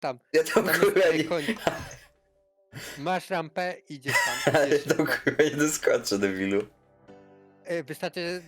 tam. Ja tam Tam kurwa tutaj nie... koń. Masz rampę, idziesz tam. Ale idziesz tam szybko. kurwa nie doskoczę, debilu. E, Wystarczy, że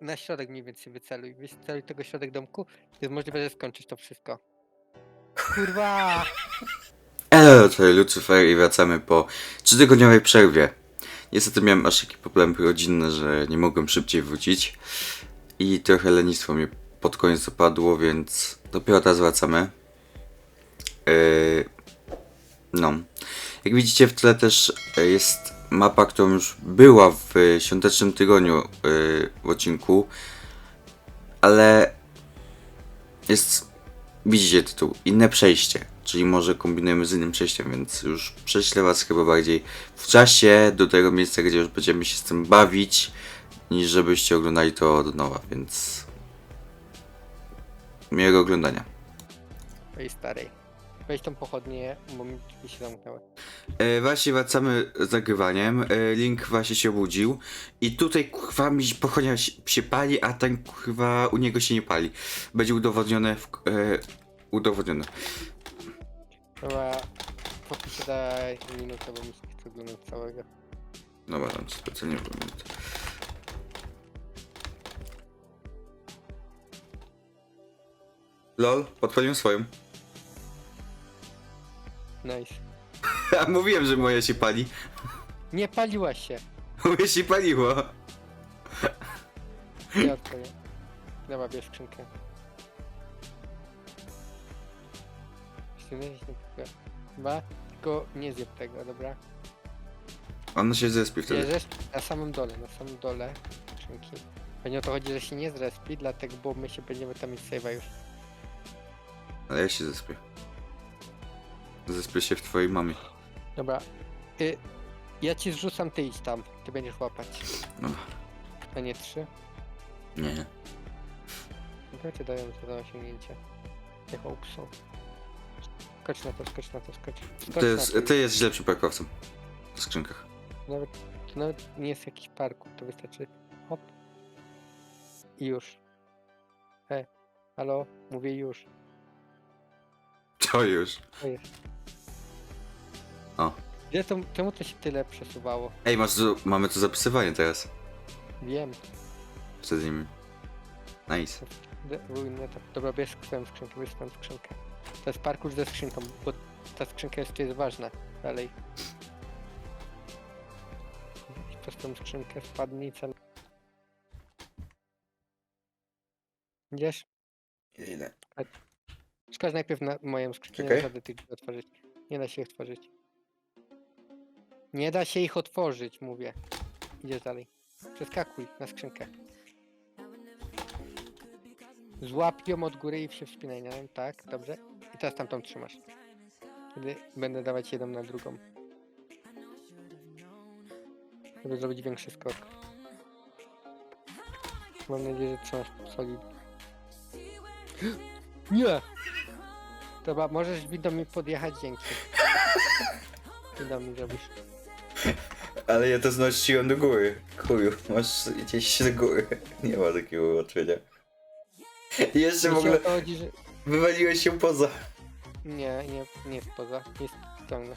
na środek mniej więcej wyceluj. Wyceluj tego środek domku. Jest możliwe, że skończysz to wszystko. Kurwa! Elo, to Lucyfer i wracamy po trzytygodniowej przerwie. Niestety miałem aż takie problemy rodzinne, że nie mogłem szybciej wrócić. I trochę lenistwo mnie pod koniec opadło, więc dopiero teraz wracamy. Yy, no. Jak widzicie w tle też e, jest mapa, którą już była w e, świątecznym tygodniu yy, w odcinku. Ale jest widzicie tytuł, inne przejście, czyli może kombinujemy z innym przejściem, więc już prześlę was chyba bardziej w czasie do tego miejsca, gdzie już będziemy się z tym bawić, niż żebyście oglądali to od nowa, więc miłego oglądania. Twojej starej. Weź tą pochodnię, bo mi drzwi się zamknęły. E, właśnie wracamy z nagrywaniem, e, Link właśnie się obudził i tutaj kurwa mi pochodnia się, się pali, a ten kurwa u niego się nie pali. Będzie udowodnione w, e, udowodnione. Dobra, popiszę daj minutę, bo mi się chce oglądać całego. Dobra, tam specjalnie pamiętam. Lol, podpaliłem swoją. Nice. A mówiłem, że moja się pali. Nie paliła się. Moje się paliło. Ja odpowiem. Dobra, bierz skrzynkę. Nie kupię. Chyba, tylko nie zjeb tego, dobra? Ona się zespie wtedy. Bierzesz na samym dole, na samym dole skrzynki. Pewnie o to chodzi, że się nie zrespi, dlatego, bo my się będziemy tam mieć save'a już. Ale ja się zespię. Zespię się w twojej mamie. Dobra. Y, ja ci zrzucam, ty idź tam. Ty będziesz łapać. Dobra. A nie trzy? Nie. No to ci dają to do osiągnięcia. Jako upsą. Skocz na to, skocz na to, skocz. skocz Ty, na jest, to. ty jesteś lepszym parkowcem. W skrzynkach. Nawet, to nawet nie jest jakiś parkour, to wystarczy hop i już. He, halo, mówię już. To już. To jest. O. Gdzie to, czemu to się tyle przesuwało? Ej, masz mamy tu zapisywanie teraz. Wiem. Przed nimi. Nice. D- inny etap. Dobra, bierz swoją skrzynkę, bierz swoją skrzynkę. To jest parkour ze skrzynką, bo ta skrzynka jest, jest ważna. Dalej. Idź Przez tą skrzynkę spadnij cel. Idziesz? Ile? Skocz najpierw na moją skrzynkę, nie Czekaj. da rady tych drzwi otworzyć. Nie da się ich otworzyć. Nie da się ich otworzyć, mówię. Idziesz dalej. Przeskakuj na skrzynkę. Złap ją od góry i się wspinaj na nią, tak, dobrze. I teraz tamtą trzymasz. Wtedy będę dawać jedną na drugą. Żeby zrobić większy skok. Mam nadzieję, że trzymasz solid. Nie! Dobra, możesz windą mi podjechać, dzięki. Windą mi zrobisz. Ale ja to znosiłem do góry. Chuju, masz gdzieś do góry. Nie ma takiego ułatwienia. I jeszcze w ogóle o to chodzi, że... wywaliłeś się poza. Nie, nie, nie jest poza. Jest ciągle.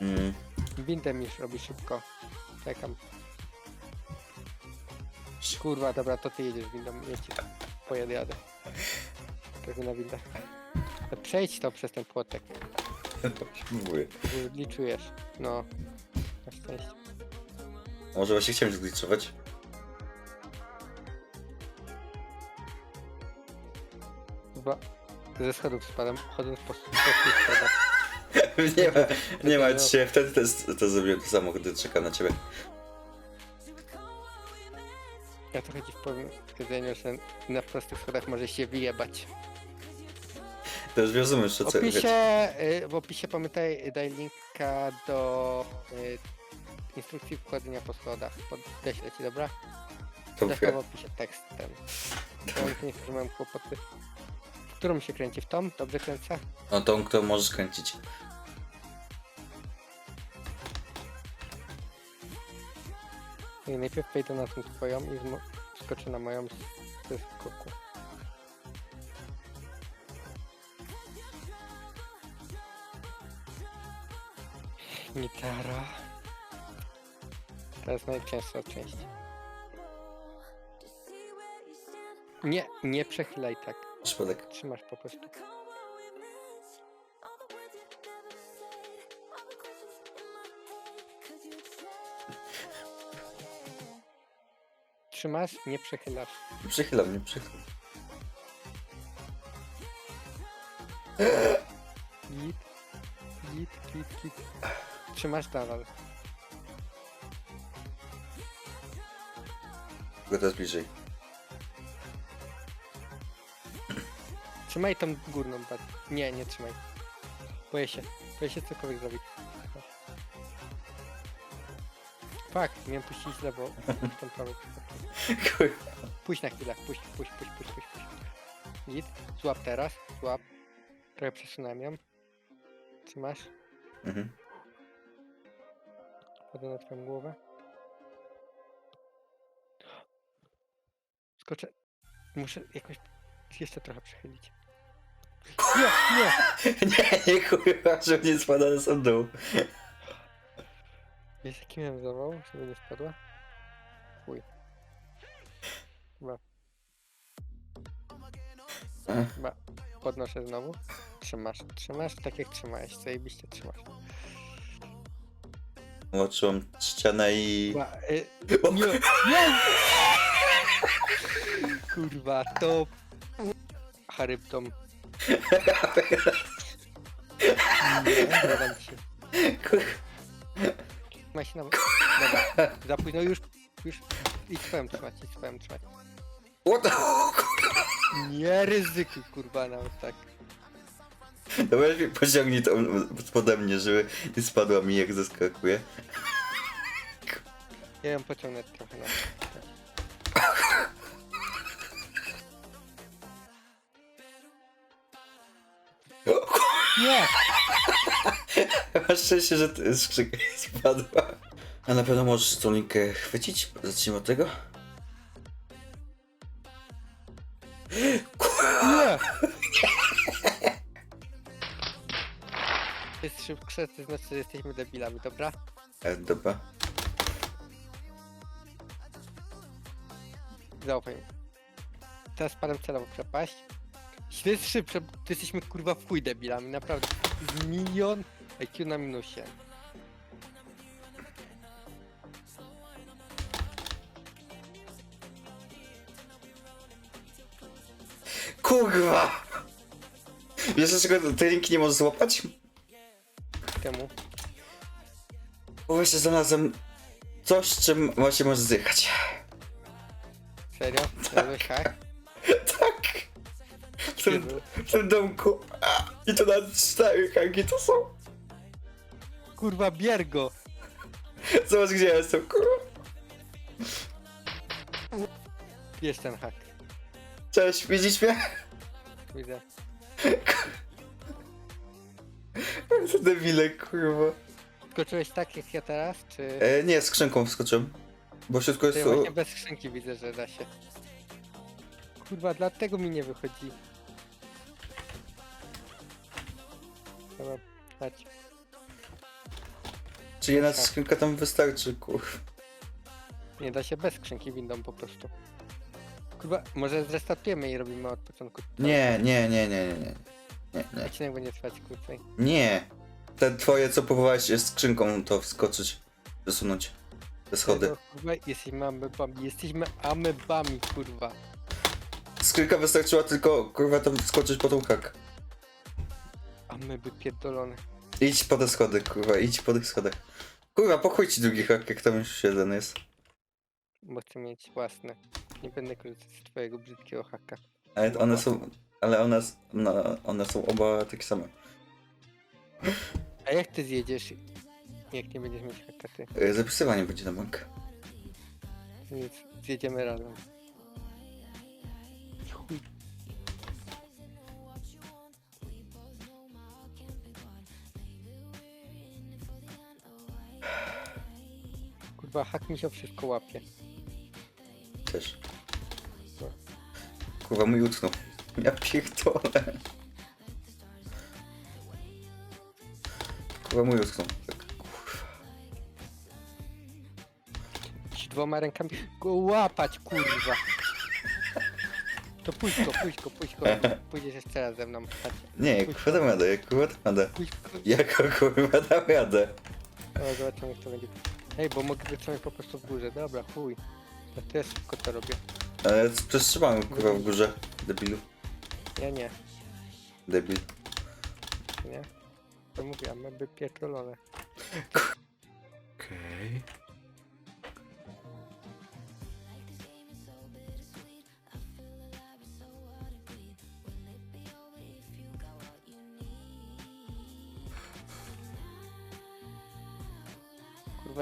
Mm. Windę mi robi szybko. Czekam. Kurwa, dobra, to ty jedziesz windą. Ja ci pojadę, jadę. Tak na windę. Przejdź to przez ten płotek. Mówię. Liczujesz. No. Może właśnie chciałem zgliczować. Chyba ze schodów spadam, chodząc po, tych schodach. nie ma, nie ma dzisiaj. Wtedy też to zrobiłem to samo, gdy czekam na ciebie. Ja trochę ci powiem, jedzeniu, że na prostych schodach może się wyjebać. To już rozumiesz, W co co- opisie, y, w opisie pamiętaj, daj linka do y, instrukcji wkładania po schodach. Podeślę ci, dobra? Zresztą w opisie tekst ten. Mam niektórzy mają kłopoty. W którą się kręci? W tą? Dobrze kręcę? No tą, którą możesz kręcić. I najpierw wejdę na tą twoją i skoczę na moją ze skoku. Gitara. To jest najcięższa część. Nie, nie przechylaj tak. Przypadek. Trzymasz po prostu. Trzymasz, nie przechylasz. Nie przychylam, nie przychylam. Git, git, git, git. Trzymasz dalej. Tylko teraz bliżej. Trzymaj tą górną bat. Nie, nie trzymaj. Boję się. Boję się cokolwiek zrobić. Fakt, miałem puścić lewo. Tą prawą. Kurwa. Pójdź na chwilę. Puść, puść, puść, puść, puść, puść. Git. Złap teraz. Złap. Trochę przesunąłem ją. Trzymasz. Mhm. Kładę na twoją głowę. Skoczę. Muszę jakoś jeszcze trochę przechylić. Nie, nie! Nie, nie kurwa, żeby nie spada na sam dół. Wiesz jaki miałem zawał, żeby nie spadła? Chuj. Chyba, Ech, chyba podnoszę znowu. Trzymasz, trzymasz tak jak trzymałeś, zajebiście trzymasz. Łączyłam ścianę i... Chyba, y, O, nie, nie! Kurwa, to... Charyptom. Nie, nie dam się na... Dobra, za późno już, już... Idź swoją trzymać, idź swoją trzymać. What the... Nie ryzykuj, kurwa, nawet tak. No weź mi pociągnij to pode mnie, żeby nie spadła mi jak zeskakuje. Ja ją pociągnę trochę na... Nie! Masz szczęście, że to skrzynka spadła. A na pewno możesz tą linkę chwycić? Zacznijmy od tego. Nie! Jest szybsze, to znaczy, że jesteśmy debilami, dobra? E, dobra. Zaufaj mi. Teraz panem celowo przepaść. To jest szybsze, to jesteśmy kurwa w chuj debilami, naprawdę. Z milion IQ na minusie. Kurwa! Wiesz dlaczego tej linki nie możesz złapać? Temu. Bo właśnie znalazłem coś, czym właśnie możesz zjechać. Serio? Hak? Tym, w tym domku. A, I to na cztery haki to są. Kurwa, biergo! Zobacz gdzie ja jestem, kurwa. Bierz ten hak. Cześć, widzisz mnie? Widzę. To debile, kurwa. Skoczyłeś tak jak ja teraz, czy... E, nie, skrzynką wskoczyłem. Bo w środku To jest... ja właśnie bez skrzynki widzę, że da się. Kurwa, dlatego mi nie wychodzi. Dobra, chodź. Czy jedna skrzynka tam wystarczy, kurwa. Nie da się bez skrzynki windą po prostu. Kurwa, może zrestartujemy i robimy od początku. Nie, nie, nie, nie, nie, nie. Nie, nie. Odcinek będzie trwać krócej. Nie. Te twoje, co próbowałeś jest skrzynką to wskoczyć, przesunąć te schody. Tego, Kurwa, jesteśmy amebami, jesteśmy amebami, kurwa. Skrzynka wystarczyła tylko, kurwa, tam wskoczyć po tą hak. Ameby pierdolone. Idź po te schody, kurwa, idź po tych schodach. Kurwa, pochuj ci drugi hak, jak tam już jeden jest. Bo chcę mieć własne. Nie będę korzystać z twojego brzydkiego haka. Ale one są, ale one, s- no, one są oba takie same. A jak ty zjedziesz, jak nie będziesz mieć haka ty? E, Zapisywanie będzie na bank. Więc zjedziemy razem. Kurwa, hak mi się wszystko łapie. Też. Tak. Kurwa, mój utnął. Ja pierdolę. Kurwa, mój utnął. Tak, Ci dwoma rękami go łapać, kurwa. To pójdź go, pójdź go, pójdź go. Pójdziesz jeszcze raz ze mną. Chodź. Nie, kurwa, dam radę, kurwa, dam radę. Pójdź. Jaka kurwa, dam radę. O, zobaczymy, kto będzie. Ej, bo mogę wytrzymać po prostu w górze. Dobra, chuj. Ja też szybko to robię. Ale przecież trzymałem kurwa w górze. Debilu. Ja nie, Debil. nie. To mówię, my by pierdolone. Okej. Kurwa,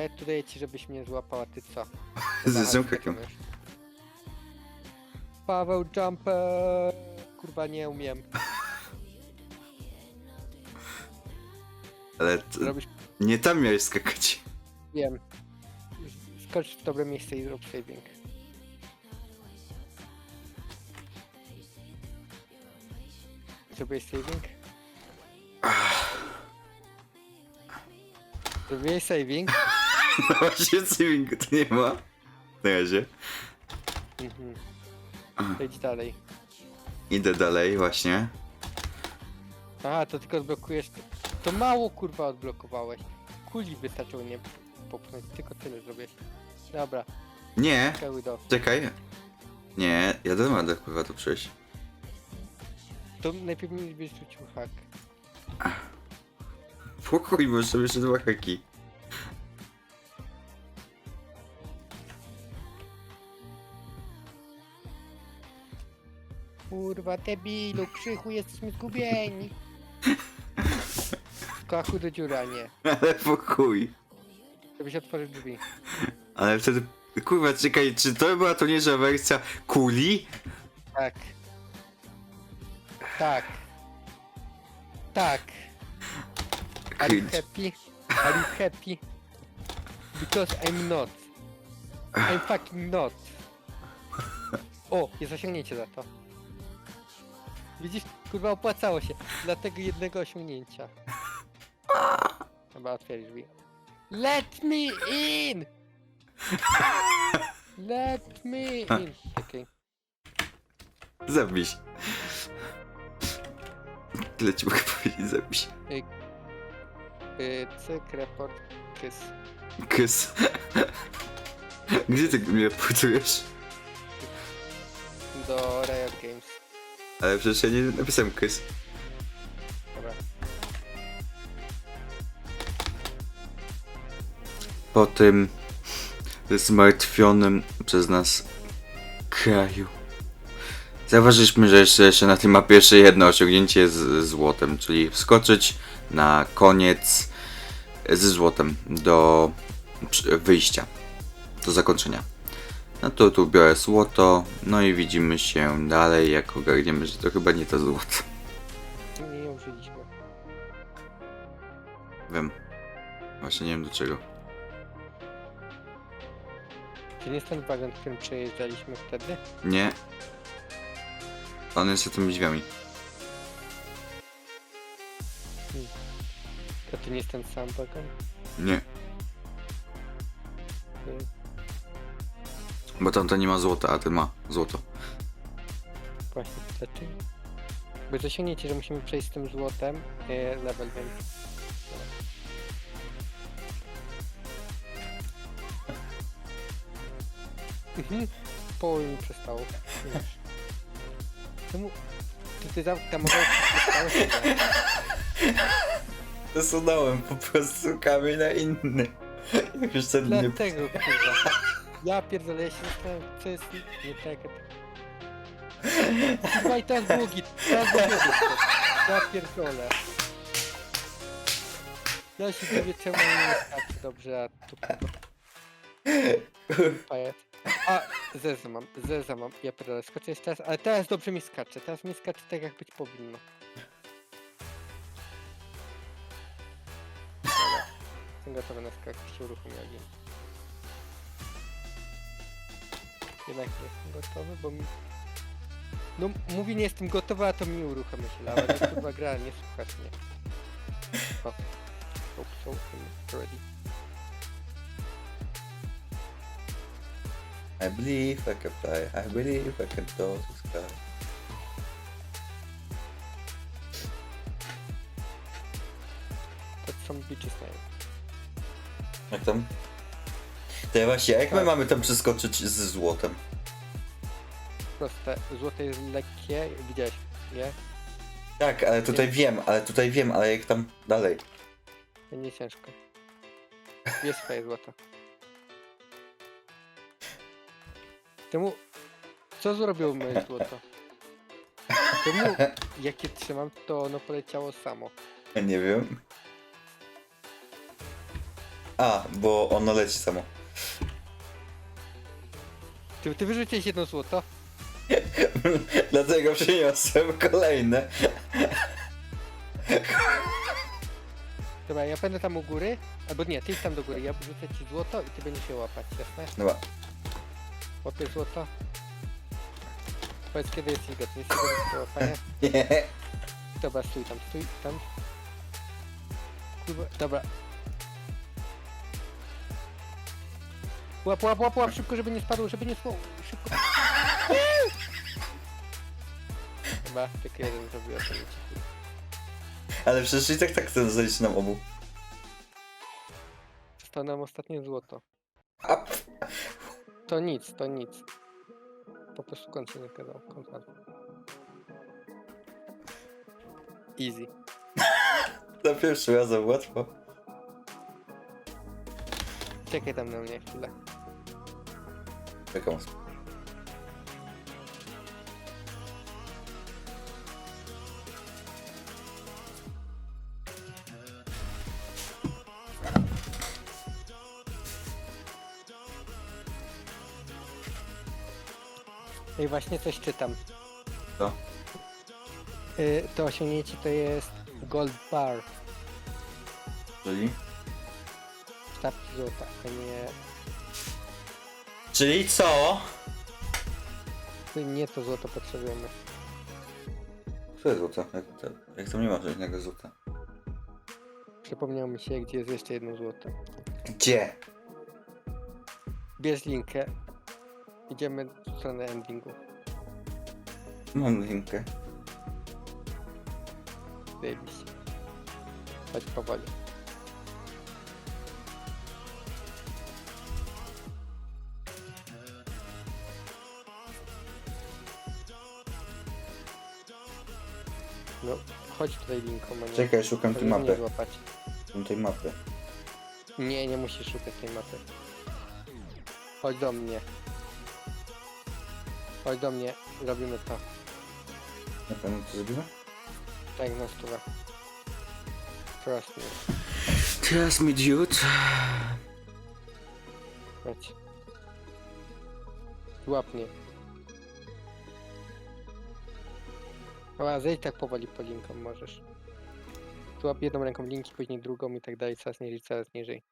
ja tu daję ci, żebyś mnie złapała, ty co? Z umiesz. Paweł Jumper! Kurwa, nie umiem. Ale Robisz, nie tam miałeś skakać. wiem. Skocz w dobre miejsce i zrób saving. Zrobiłeś saving? Zrobiłeś saving? No właśnie swimingu to nie ma. Na razie. Mhm. To idź dalej. Idę dalej właśnie. Aha, to tylko odblokujesz. To mało kurwa odblokowałeś. Kuli wystarczyło nie popchnąć, tylko tyle zrobiłeś. Dobra, Nie, cały do. czekaj. Nie, ja dam radę kurwa to przejść. To najpierw mi byś rzucił hak. Pokój, bo jeszcze jeszcze dwa haki. Kurwa debilu, krzychu, jesteśmy zgubieni. Kachu do dziura, nie. Ale pokój. Żebyś otworzył drzwi. Ale wtedy... Kurwa, czekaj, czy to była to niższa wersja kuli? Tak. Tak. Tak. Are you Cringe. happy? Are you happy? Because I'm not. I'm fucking not. O, jest osiągnięcie za to. Widzisz, kurwa opłacało się. Dla tego jednego osiągnięcia. Chyba otwierać drzwi. Let me in! Let me in! Czekaj. Zabij się. Tyle ci mogę powiedzieć, zabij się. Y, cyk, report, kys. Kys. Gdzie ty mnie płytujesz? Do Riot Games. Ale przecież ja nie napisałem kys. Dobra. Po tym zmartwionym przez nas kraju. Zauważyliśmy, że jeszcze, jeszcze na tej mapie jeszcze jedno osiągnięcie z złotem, czyli wskoczyć na koniec ze złotem do wyjścia, do zakończenia. No to tu biorę złoto, no i widzimy się dalej, jak ogarniemy, że to chyba nie to złoto. Nie, nie użyliśmy. Wiem. Właśnie nie wiem do czego. Czy nie jest ten wagon, którym przejeżdżaliśmy wtedy? Nie. On jest za tymi drzwiami. To to nie jest ten sam wagon? Nie. Y, Bo tamto nie ma złota, a ten ma złoto. Właśnie, dlaczego? Bo jest osiągnięcie, że musimy przejść z tym złotem y, level, więc... Mhm. Połowy mi przestało. Już. Czemu? Czy ty nie? Zasunąłem po prostu kamień na inny. Jak już ten nie... Dlatego kurwa. Ja pierdolę, ja się zastanawiam, co jest nie tak. Kurwa i teraz było git, teraz było git. Ja pierdolę. Ja się dziwię czemu nie skacze dobrze, a tu pajac. A, zeza mam, zeza mam, ja pierdolę, skoczę jeszcze raz, ale teraz dobrze mi skacze, teraz mi skacze tak jak być powinno. Dobra, jestem gotowy na skak, się uruchomił Jednak nie jestem gotowy, bo mi... No mówi nie jestem gotowy, a to mi uruchamia się lawa, to kurwa gra, nie słuchasz mnie. O. Hope so, I'm ready. I believe I can fly, I believe I can touch the sky. To są bitches name. Jak tam? Ja właśnie, jak my Tak. mamy tam przeskoczyć z złotem? Proste. Złote jest lekkie, widziałeś, nie? Tak, ale tutaj wiem, ale tutaj wiem, ale jak tam dalej? To nie ciężko. Jest swoje złoto. Temu... Co zrobiło moje złoto? Temu, jak je trzymam, to ono poleciało samo. Nie wiem. A, bo ono leci samo. Ty, ty wyrzuciłeś jedno złoto? Dlatego przyniosłem kolejne. Dobra, ja będę tam u góry, albo nie, ty idź tam do góry, ja wrzucę ci złoto i ty będziesz się łapać, jasne? Dobra. Łapię złoto. Powiedz kiedy jesteś gotowy, jesteś gotowy do łapania? Nie. Dobra, stój tam, stój tam. Kurwa, dobra. Łap, łap, łap, łap, szybko, żeby nie spadło, żeby nie spadło, szybko. Chyba, tylko jeden zrobił, to ci. Ale przecież i tak tak chcę zaliczyć nam obu. Zostało nam ostatnie złoto. A, pff, To nic, to nic. Po prostu się nie kazał, kąt padł. Easy. za pierwszym razem łatwo. Czekaj tam na mnie chwilę. Czekam. Ej, właśnie coś czytam. Co? Y, to osiągnięcie to jest gold bar. Czyli? Sztabki złota, a nie... Czyli co? Nie to złoto potrzebujemy. Co jest złoto? Jak, to, jak tam nie ma żadnego złota? Przypomniało mi się, gdzie jest jeszcze jedno złoto. Gdzie? Bierz linkę. Idziemy w stronę endingu. Mam linkę. Zajebiście. Chodź powoli. No, chodź tutaj linką, a nie... Czekaj, szukam tej mapy. złapać. Szukam tej mapy. Nie, nie musisz szukać tej mapy. Chodź do mnie. Chodź do mnie, robimy to. Na pewno to zrobimy? Tak na stówę. Trust me. Trust me, dude. Chodź. Złap mnie. Dobra, zejdź tak powoli po linkom możesz. Złap jedną ręką linki, później drugą i tak dalej, coraz niżej, coraz niżej.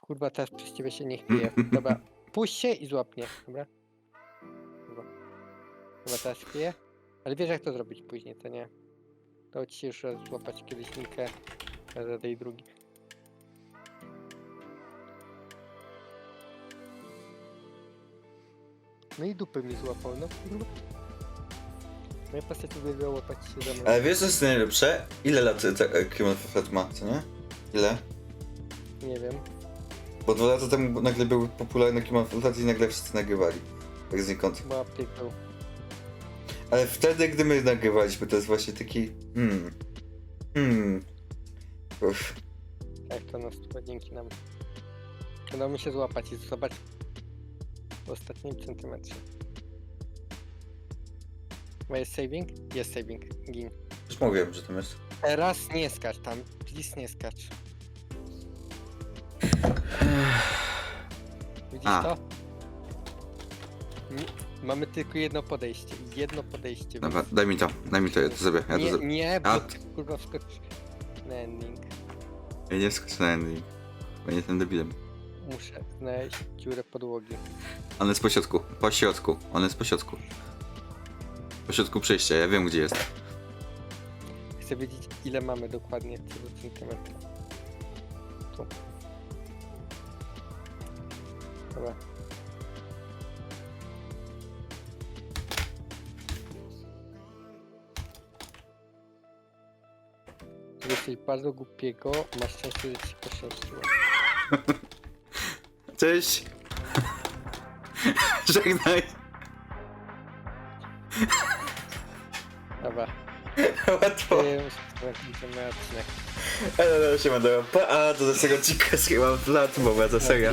Kurwa, teraz przez ciebie się nie chwieje. Dobra, puść się i złap mnie, dobra? Dobra. Teraz chwieje. Ale wiesz jak to zrobić później, to nie? To ci się już raz złapać kiedyś linkę, a zadaj drugi. No i dupy mi złapał, no kurwa. Moja postać uwielbia łapać się za mną. Ale wiesz co jest najlepsze? Ile lat Kingdom Flat ma, co nie? Ile? Nie wiem. Bo dwa lata temu nagle był popularny Kingdom Flat i nagle wszyscy nagrywali. Tak znikąd. Był. Ale wtedy, gdy my nagrywaliśmy, to jest właśnie taki... Hmm... Hmm... Uff. Jak to nas dzięki nam. Udało mi się złapać i zobacz w ostatnim centymetrze. Bo jest saving? Jest saving. Gin. Już mówiłem, że tam jest. Teraz nie skacz tam. Please nie skacz. Widzisz A. to? Nie, mamy tylko jedno podejście. Jedno podejście. Dobra, więc- daj mi to, daj mi to, ja to zrobię, ja to nie, zrobię. nie, bo A. ty kurwa wskocz na ending. Ja nie wskoczę na ending. Bo nie jestem debilem. Muszę znaleźć dziurę podłogi. On jest po środku, po środku, on jest po środku. Po środku przejścia, ja wiem gdzie jest. Chcę wiedzieć ile mamy dokładnie do centymetra. Tu. Dobra. Jesteś bardzo głupiego, masz szczęście, że ci poszczęściło. Cześć! Żegnaj! Dobra, Łatwo. ty skończymy odcinek. Ale się ma pa, a do tego odcinka z chyba w lat, bo była to seria.